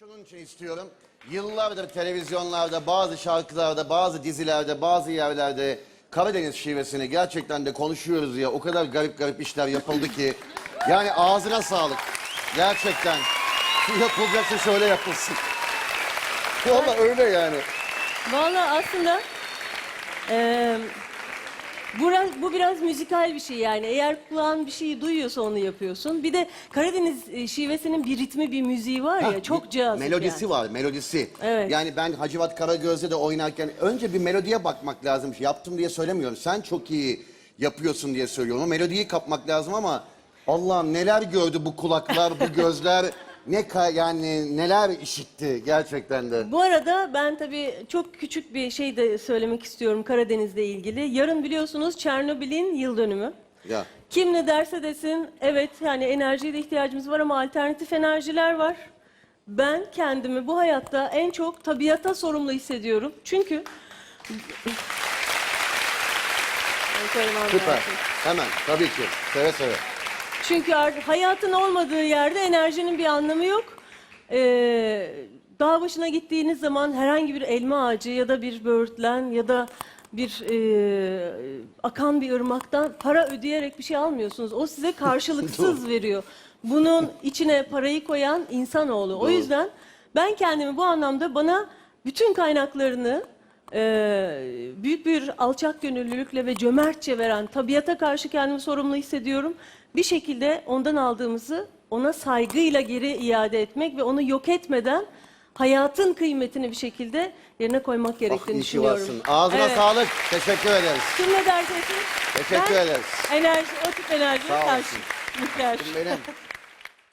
Şunun için istiyorum. Yıllardır televizyonlarda, bazı şarkılarda, bazı dizilerde, bazı yerlerde Karadeniz şivesini gerçekten de konuşuyoruz ya. O kadar garip garip işler yapıldı ki. Yani ağzına sağlık. Gerçekten. Yapılacaksa şöyle yapılsın. Valla öyle yani. Valla aslında eee bu, biraz- bu biraz müzikal bir şey yani. Eğer kulağın bir şeyi duyuyorsa onu yapıyorsun. Bir de Karadeniz e, şivesinin bir ritmi, bir müziği var ya. Ha, çok cazip Melodisi yani. var, melodisi. Evet. Yani ben Hacivat Karagöz'de de oynarken önce bir melodiye bakmak lazım. Yaptım diye söylemiyorum. Sen çok iyi yapıyorsun diye söylüyorum. O melodiyi kapmak lazım ama Allah'ım neler gördü bu kulaklar, bu gözler. Ne ka- yani neler işitti gerçekten de. Bu arada ben tabii çok küçük bir şey de söylemek istiyorum Karadeniz'le ilgili. Yarın biliyorsunuz Çernobil'in yıl dönümü. Ya. Kim ne derse desin evet yani enerjiye de ihtiyacımız var ama alternatif enerjiler var. Ben kendimi bu hayatta en çok tabiata sorumlu hissediyorum. Çünkü Süper. Hemen tabii ki. Seve seve. Çünkü hayatın olmadığı yerde enerjinin bir anlamı yok. Ee, dağ başına gittiğiniz zaman herhangi bir elma ağacı ya da bir böğürtlen ya da bir e, akan bir ırmaktan para ödeyerek bir şey almıyorsunuz. O size karşılıksız veriyor. Bunun içine parayı koyan insanoğlu. O Doğru. yüzden ben kendimi bu anlamda bana bütün kaynaklarını e, büyük bir alçak gönüllülükle ve cömertçe veren tabiata karşı kendimi sorumlu hissediyorum. Bir şekilde ondan aldığımızı ona saygıyla geri iade etmek ve onu yok etmeden hayatın kıymetini bir şekilde yerine koymak Ah gerektiğini ki düşünüyorum. varsın. Ağzına Evet. sağlık. Teşekkür ederiz. Kim ne derse desin, Teşekkür ben ederiz. Enerji, o tip enerjiye karşı. Mükemmel. Benim